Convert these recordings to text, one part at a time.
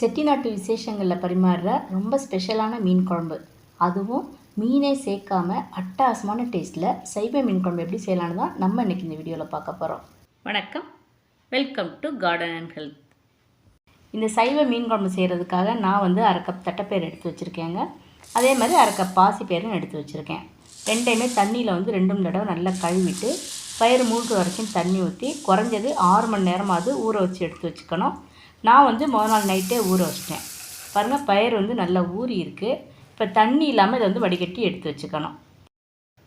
செட்டிநாட்டு விசேஷங்களில் பரிமாறுற ரொம்ப ஸ்பெஷலான மீன் குழம்பு. அதுவும் மீனே சேர்க்காம அட்டகாசமான டேஸ்ட்டில் சைவ மீன் குழம்பு எப்படி செய்யலான்னு தான் நம்ம இன்னைக்கு இந்த வீடியோவில் பார்க்க போகிறோம் வணக்கம். Welcome to garden and health இந்த சைவ மீன் குழம்பு செய்கிறதுக்காக நான் வந்து அரை கப் தட்டைப்பயிர் எடுத்து வச்சுருக்கேங்க. அதே மாதிரி அரை கப் பாசிப்பயிரும் எடுத்து வச்சுருக்கேன். ரெண்டையுமே தண்ணியில் வந்து ரெண்டு மூணு தடவை நல்லா கழுவிட்டு பயிர் மூழ்கு வரைக்கும் தண்ணி ஊற்றி குறைஞ்சது ஆறு மணி நேரமாவது ஊற வச்சு எடுத்து வச்சுக்கணும். நான் வந்து முதல் நாள் நைட்டே ஊற வச்சிட்டேன். பாருங்கள் பயிர் வந்து நல்லா ஊறி இருக்குது இப்போ தண்ணி இல்லாமல் இதை வந்து வடிகட்டி எடுத்து வச்சுக்கணும்.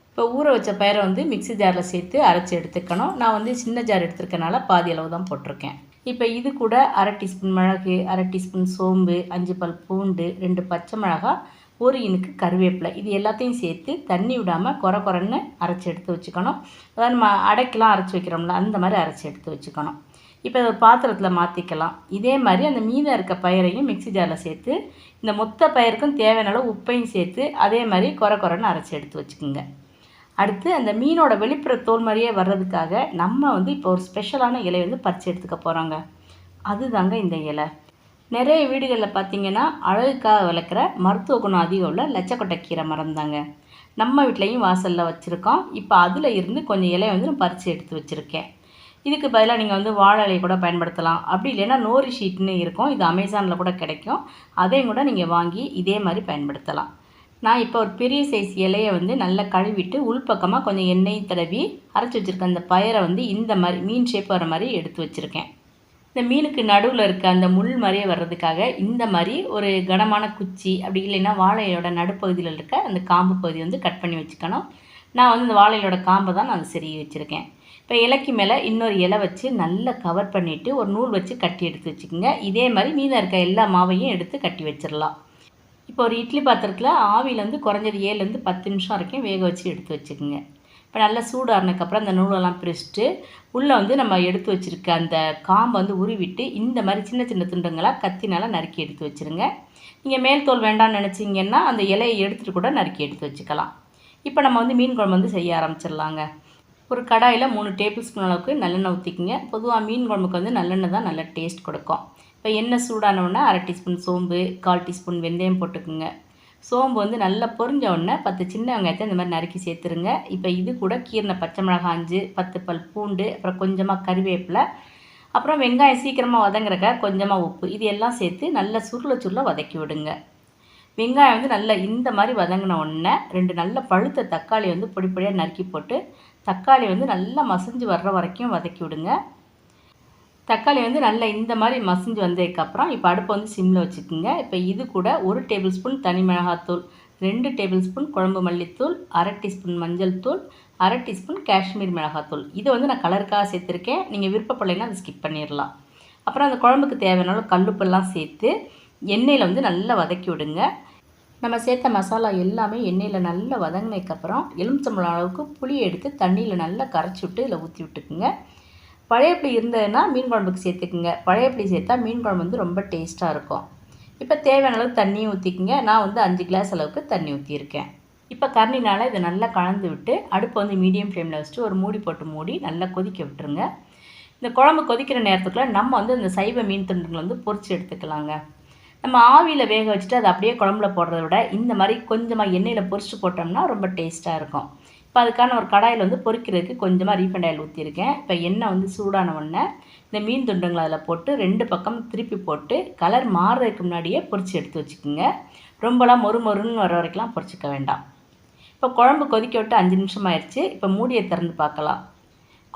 இப்போ ஊற வச்ச பயிரை வந்து மிக்ஸி ஜாரில் சேர்த்து அரைச்சி எடுத்துக்கணும். நான் வந்து சின்ன ஜார் எடுத்துருக்கனால பாதி அளவு தான் போட்டிருக்கேன். இப்போ இது கூட அரை டீஸ்பூன் மிளகு அரை டீஸ்பூன் சோம்பு அஞ்சு பல் பூண்டு ரெண்டு பச்சை மிளகாய் ஒரு இனுக்கு கருவேப்பிலை. இது எல்லாத்தையும் சேர்த்து தண்ணி விடாமல் குறை குறைன்னு அரைச்சி எடுத்து வச்சுக்கணும். அதாவது நம்ம அடைக்கெலாம் அரைச்சி வைக்கிறோம்ல அந்த மாதிரி அரைச்சி எடுத்து வச்சுக்கணும். இப்போ ஒரு பாத்திரத்தில் மாற்றிக்கலாம் இதே மாதிரி அந்த மீதம் இருக்க பயிரையும் மிக்ஸி ஜாரில் சேர்த்து இந்த மொத்த பயிருக்கும் தேவையான அளவு உப்பையும் சேர்த்து அதே மாதிரி குறை குறைன்னு அரைச்சி எடுத்து வச்சுக்கோங்க. அடுத்து அந்த மீனோட வெளிப்புற தோல் மாதிரியே வர்றதுக்காக நம்ம வந்து இப்போ ஒரு ஸ்பெஷலான இலை வந்து பறித்து எடுத்துக்க போகிறோங்க அதுதாங்க இந்த இலை. நிறைய வீடுகளில் பார்த்தீங்கன்னா அழகுக்காக வளர்க்குற மருத்துவ குணம் அதிகம் உள்ள லட்சக்கொட்டை கீரை மரம் தாங்க நம்ம வீட்லேயும் வாசலில் வச்சுருக்கோம். இப்போ அதில் இருந்து கொஞ்சம் இலையை வந்து நான் பறித்து எடுத்து வச்சுருக்கேன். இதுக்கு பதிலாக நீங்கள் வந்து வாழை இலையை கூட பயன்படுத்தலாம். அப்படி இல்லைன்னா நோரி ஷீட்னு இருக்கும். இது அமேசானில் கூட கிடைக்கும். அதையும் கூட நீங்கள் வாங்கி இதே மாதிரி பயன்படுத்தலாம். நான் இப்போ ஒரு பெரிய சைஸ் இலையை வந்து நல்லா கழுவிட்டு உள்பக்கமாக கொஞ்சம் எண்ணெய் தடவி அரைச்சி வச்சுருக்க அந்த பயிரை வந்து இந்த மாதிரி மீன் ஷேப் வர மாதிரி எடுத்து வச்சுருக்கேன். இந்த மீனுக்கு நடுவில் இருக்க அந்த முள் மாதிரியே வர்றதுக்காக இந்த மாதிரி ஒரு கனமான குச்சி அப்படி இல்லைன்னா வாழையோட நடுப்பகுதியில் இருக்க அந்த காம்பு பகுதி வந்து கட் பண்ணி வச்சுக்கணும். நான் வந்து இந்த வாழையோட காம்பை தான் நான் செருகி வச்சுருக்கேன். இப்போ இலைக்கு மேலே இன்னொரு இலை வச்சு நல்லா கவர் பண்ணிவிட்டு ஒரு நூல் வச்சு கட்டி எடுத்து வச்சுக்கோங்க. இதே மாதிரி மீதம் இருக்க எல்லா மாவையும் எடுத்து கட்டி வச்சிடலாம். இப்போ ஒரு இட்லி பாத்திரத்தில் ஆவிலேருந்து வந்து குறைஞ்சது ஏழுலேருந்து பத்து நிமிஷம் வரைக்கும் வேக வச்சு எடுத்து வச்சுக்கோங்க. இப்போ நல்லா சூடாறினதுக்கப்புறம் அந்த நூலெல்லாம் பிரிச்சுட்டு உள்ளே வந்து நம்ம எடுத்து வச்சுருக்க அந்த காம்பை வந்து உருவிட்டு இந்த மாதிரி சின்ன சின்ன துண்டுங்களாக கத்தினால நறுக்கி எடுத்து வச்சுருங்க. நீங்கள் மேல் தோல் வேண்டாம்னு நினச்சிங்கன்னா அந்த இலையை எடுத்துகிட்டு கூட நறுக்கி எடுத்து வச்சுக்கலாம். இப்போ நம்ம வந்து மீன் குழம்பு வந்து செய்ய ஆரம்பிச்சிடலாங்க. ஒரு கடாயில் மூணு டேபிள் ஸ்பூன் அளவுக்கு நல்லெண்ணெய் ஊற்றிக்கிங்க பொதுவாக மீன் குழம்புக்கு வந்து நல்லெண்ணெய் தான் நல்ல டேஸ்ட் கொடுக்கும். இப்போ எண்ணெய் சூடானவுடனே அரை டீஸ்பூன் சோம்பு கால் டீஸ்பூன் வெந்தயம் போட்டுக்குங்க. சோம்பு வந்து நல்லா பொரிஞ்ச உடனே பத்து சின்ன வெங்காயத்தை இந்த மாதிரி நறுக்கி சேர்த்துருங்க. இப்போ இது கூட கீரின பச்சை மிளகாய் அஞ்சு பத்து பல் பூண்டு அப்புறம் கொஞ்சமாக கருவேப்பிலை அப்புறம் வெங்காயம் சீக்கிரமாக வதங்குறக்க கொஞ்சமாக உப்பு. இது எல்லாம் சேர்த்து நல்லா சுருள சுருள வதக்கி விடுங்க. வெங்காயம் வந்து நல்லா இந்த மாதிரி வதங்கின உடனே ரெண்டு நல்ல பழுத்த தக்காளி வந்து பொடி பொடியாக நறுக்கி போட்டு தக்காளி வந்து நல்லா மசிஞ்சு வர்ற வரைக்கும் வதக்கி விடுங்க. தக்காளி வந்து நல்லா இந்த மாதிரி மசிஞ்சு வந்ததுக்கப்புறம் இப்போ அடுப்பை வந்து சிம்மில் வச்சுக்கோங்க. இப்போ இது கூட ஒரு டேபிள் ஸ்பூன் தனி மிளகாத்தூள் ரெண்டு டேபிள் ஸ்பூன் குழம்பு மல்லித்தூள் அரை டீஸ்பூன் மஞ்சள் தூள் அரை டீஸ்பூன் காஷ்மீர் மிளகாத்தூள். இது வந்து நான் கலருக்காக சேர்த்துருக்கேன். நீங்கள் விருப்பப்படலைன்னா அதை ஸ்கிப் பண்ணிடலாம். அப்புறம் அந்த குழம்புக்கு தேவையான கல்லுப்பெல்லாம் சேர்த்து எண்ணெயில் வந்து நல்லா வதக்கி விடுங்க. நம்ம சேர்த்த மசாலா எல்லாமே எண்ணெயில் நல்லா வதங்கினதுக்கப்புறம் எலுமிச்சம்பழம் அளவுக்கு புளியை எடுத்து தண்ணியில் நல்லா கரைச்சி விட்டு இதில் ஊற்றி விட்டுக்குங்க. பழையப்படி இருந்ததுன்னா மீன் குழம்புக்கு சேர்த்துக்குங்க. பழையப்படி சேர்த்தா மீன் குழம்பு வந்து ரொம்ப டேஸ்ட்டாக இருக்கும். இப்போ தேவையான அளவுக்கு தண்ணியும் ஊற்றிக்குங்க நான் வந்து அஞ்சு கிளாஸ் அளவுக்கு தண்ணி ஊற்றியிருக்கேன் இப்போ கரண்டினால் இதை நல்லா கலந்து விட்டு அடுப்பை வந்து மீடியம் ஃப்ளேமில் வச்சுட்டு ஒரு மூடி போட்டு மூடி நல்லா கொதிக்க விட்டுருங்க. இந்த குழம்பு கொதிக்கிற நேரத்துக்குள்ள நம்ம வந்து இந்த சைவ மீன் துண்டுகளை வந்து பொறிச்சு எடுத்துக்கலாங்க. நம்ம ஆவியில் வேக வச்சுட்டு அதை அப்படியே குழம்புல போடுறத விட இந்த மாதிரி கொஞ்சமாக எண்ணெயில் பொரிச்சு போட்டோம்னா ரொம்ப டேஸ்ட்டாக இருக்கும். இப்போ அதுக்கான ஒரு கடாயில் வந்து பொரிக்கிறதுக்கு கொஞ்சமாக ரீஃபண்ட் ஆயில் ஊற்றிருக்கேன் இப்போ எண்ணெய் வந்து சூடான உடனே இந்த மீன் துண்டுங்களை அதில் போட்டு ரெண்டு பக்கம் திருப்பி போட்டு கலர் மாறுறதுக்கு முன்னாடியே பொரித்து எடுத்து வச்சுக்கோங்க. ரொம்பலாம் மொறு மொறுன்னு வர வரைக்கும்லாம் பொரிச்சிக்க வேண்டாம். இப்போ குழம்பு கொதிக்க விட்டு அஞ்சு நிமிஷம் ஆயிடுச்சு. இப்போ மூடியை திறந்து பார்க்கலாம்.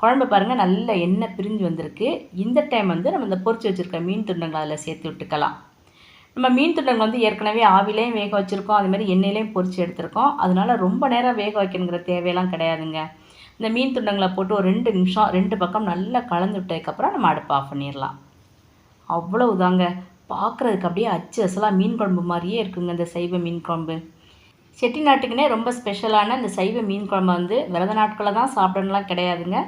குழம்பு பாருங்கள் நல்ல எண்ணெய் பிரிஞ்சு வந்திருக்கு. இந்த டைம் வந்து நம்ம இந்த பொரிச்சு வச்சுருக்க மீன் துண்டங்களை அதில் சேர்த்து விட்டுக்கலாம். நம்ம மீன் துண்டங்கள் வந்து ஏற்கனவே ஆவிலையும் வேக வச்சுருக்கோம். அதுமாதிரி எண்ணெயிலையும் பொறிச்சு எடுத்திருக்கோம். அதனால் ரொம்ப நேரம் வேக வைக்கணுங்கிற தேவையெல்லாம் கிடையாதுங்க. இந்த மீன் துண்டங்களை போட்டு ஒரு ரெண்டு நிமிஷம் ரெண்டு பக்கம் நல்லா கலந்து விட்டதுக்கப்புறம் நம்ம அடுப்பு ஆஃப் பண்ணிடலாம். அவ்வளவுதாங்க. பார்க்குறதுக்கு அப்படியே அச்சு அசலாக மீன் குழம்பு மாதிரியே இருக்குங்க இந்த சைவ மீன் குழம்பு. செட்டிநாட்டுக்குனே ரொம்ப ஸ்பெஷலான இந்த சைவ மீன் குழம்பு வந்து விரத நாட்களில் தான் சாப்பிடணும்லாம் கிடையாதுங்க.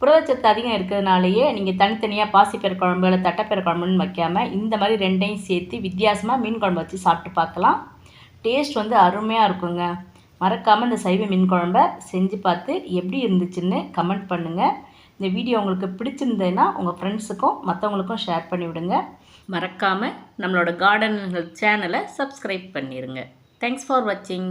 புரதச்சத்து அதிகம் இருக்கிறதுனாலயே நீங்கள் தனித்தனியாக பாசிப்பயிறு குழம்பு இல்லை தட்டைப்பயிறு குழம்புன்னு வைக்காமல் இந்த மாதிரி ரெண்டையும் சேர்த்து வித்தியாசமாக மீன் குழம்பு வச்சு சாப்பிட்டு பார்க்கலாம். டேஸ்ட் வந்து அருமையாக இருக்குங்க. மறக்காமல் இந்த சைவ மீன் குழம்ப செஞ்சு பார்த்து எப்படி இருந்துச்சுன்னு கமெண்ட் பண்ணுங்கள் இந்த வீடியோ உங்களுக்கு பிடிச்சிருந்ததுன்னா உங்கள் ஃப்ரெண்ட்ஸுக்கும் மற்றவங்களுக்கும் ஷேர் பண்ணிவிடுங்க மறக்காமல் நம்மளோட கார்டன் சேனலை சப்ஸ்கிரைப் பண்ணிடுங்க தேங்க்ஸ் ஃபார் வாட்சிங்